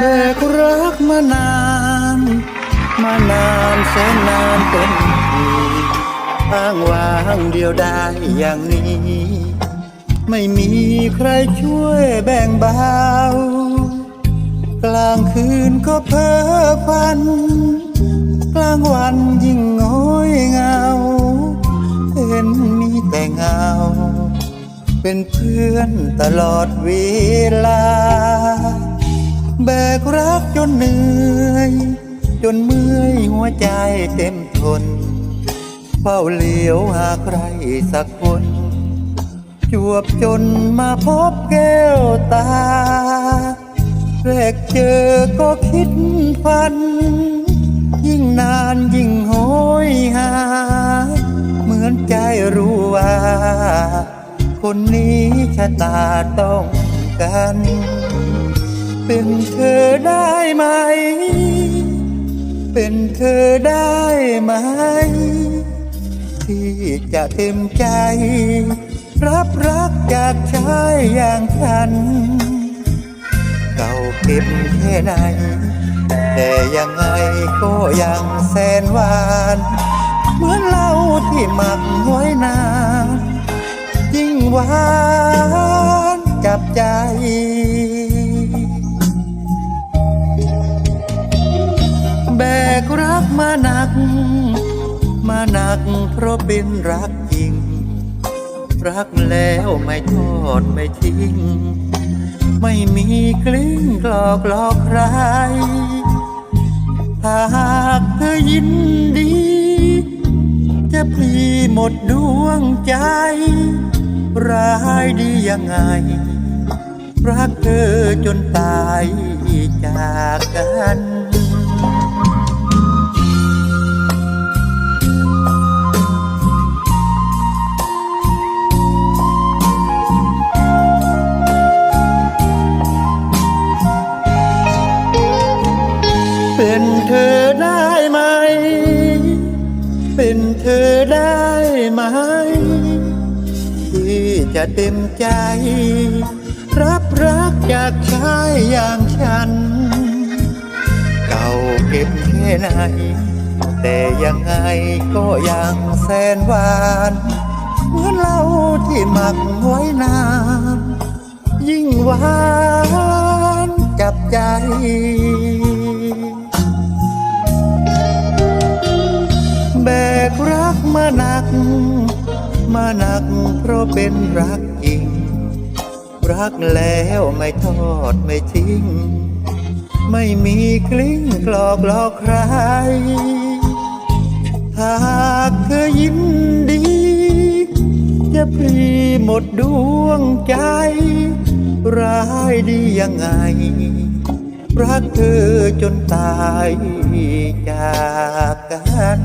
แบกรักมานาน มานานแสนนานเต็มทีอ้างว้างเดียวได้อย่างนี้ ไม่มีใครช่วยแบ่งเบากลางคืนก็เพ้อฝัน กลางวันยิ่งง้อยเงา เห็นมีแต่เงา เป็นเพื่อนตลอดเวลา แบกรักจนเหนื่อย จนเมื่อยหัวใจเต็มทนเฝ้าเหลียวหาใครสักคน จวบจนมาพบแก้วตาแรกเจอก็คิดฝัน ยิ่งนานยิ่งโหยหา เหมือนใจรู้ว่า คนนี้ชะตาต้องกัน เป็นเธอได้ไหม เป็นเธอได้ไหม ที่จะเต็มใจ รับรักจากชายอย่างฉัน เก่าเก็บแค่ไหน แต่ยังไงก็ยังแสนหวาน เหมือนเหล้าที่หมักไว้นานยิ่งหวานจับใจ มาหนัก มาหนักเพราะเป็นรักจริง รักแล้วไม่ทอดไม่ทิ้ง ไม่มีกลิ้งกลอกหลอกใครหากเธอยินดี จะพลีหมดดวงใจ ร้ายดียังไง รักเธอจนตายจากกัน เป็นเธอได้ไหม ที่จะเต็มใจ รับรักจากชายอย่างฉัน เก่าเก็บแค่ไหน แต่ยังไงก็ยังแสนหวานเหมือนเหล้าที่หมักไว้นาน ยิ่งหวานจับใจ หนัก มาหนักเพราะเป็นรักจริง รักแล้วไม่ทอดไม่ทิ้ง ไม่มีกลิ้งกลอกหลอกใคร หากเธอยินดี จะพลีหมดดวงใจ ร้ายดียังไง รักเธอจนตายจากกัน